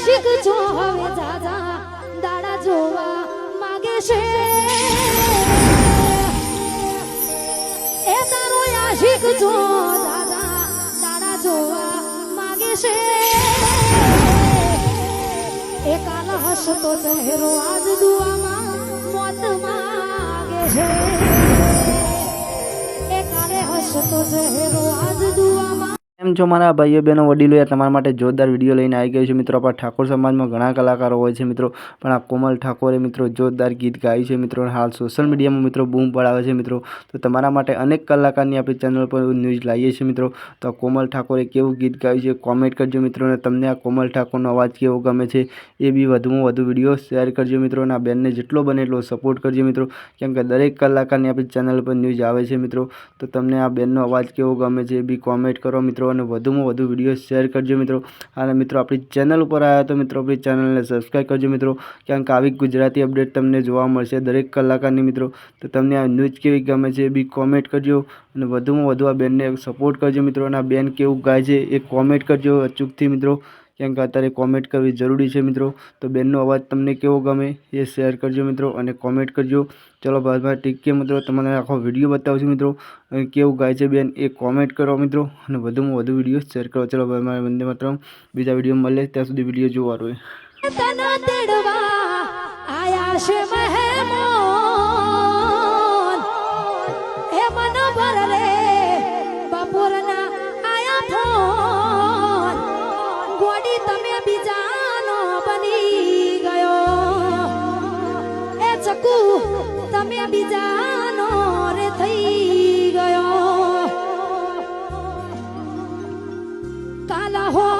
આશિક છો હવે જાજા દાડા જોવા માગે છે. એ તારો આશિક છો દાદા દાડા જોવા માગે છે. એ કાલ હસતો ચહેરો આજ દુવામાં મોત માગે છે. એ કાલે હસતો ચહેરો એમ છો મારા ભાઈઓ બહેનો વડીલો એ તમારા માટે જોરદાર વીડિયો લઈને આવી ગયો છે, મિત્રો, આપણા ઠાકોર સમાજમાં ઘણા કલાકારો હોય છે, મિત્રો, પણ આ કોમલ ઠાકોરે, મિત્રો, જોરદાર ગીત ગાયું છે, મિત્રો હાલ સોશિયલ મીડિયામાં મિત્રો, બૂમ પડાવે છે, મિત્રો. તો તમારા માટે અનેક કલાકારની આપણી ચેનલ પર ન્યૂઝ લાવીએ છીએ, મિત્રો. તો કોમલ ઠાકોરે કેવું ગીત ગાયું છે કોમેન્ટ કરજો, મિત્રો, અને તમને આ કોમલ ઠાકોરનો અવાજ કેવો ગમે છે, એ બી વધુમાં વધુ વીડિયો શેર કરજો, મિત્રો, અને આ બેનને જેટલો બને એટલો સપોર્ટ કરજો, મિત્રો. કેમ કે દરેક કલાકારની આપણી ચેનલ પર ન્યૂઝ આવે છે, મિત્રો. તો તમને આ બેનનો અવાજ કેવો ગમે છે, એ બી કોમેન્ટ કરો, મિત્રો, અને વધુમાં વધુ વીડિયો શેર કરજો મિત્રો. અને મિત્રો, આપણી ચેનલ ઉપર આવ્યા તો મિત્રો, આપણી ચેનલને સબસ્ક્રાઈબ કરજો મિત્રો. કારણ કે આવી ગુજરાતી અપડેટ તમને જોવા મળશે દરેક કલાકારની મિત્રો. તો તમને આ ન્યૂઝ કેવી ગમે છે એ બી કોમેન્ટ કરજો. અને વધુમાં વધુ આ બેનને સપોર્ટ કરજો મિત્રો. અને આ બેન કેવું ગાય છે એ કોમેન્ટ કરજો અચૂકથી મિત્રો. કેમ કે અત્યારે કોમેન્ટ કરવી જરૂરી છે મિત્રો. તો બેનનો અવાજ તમને કેવો ગમે એ શેર કરજો મિત્રો અને કોમેન્ટ કરજો. ચલો ભાઈ ભાઈ, ઠીક છે મિત્રો. તમને આખો વીડિયો બતાવું છું મિત્રો કેવું ગાય છે બેન એ કોમેન્ટ કરો મિત્રો. અને વધુમાં વધુ વીડિયો શેર કરો. ચલો ભાઈ મારે વંદે માત્ર બીજા વીડિયો મળે ત્યાં સુધી વીડિયો જોવા રહે આયા ને બીજાનો થઈ ગયો. કાલા હો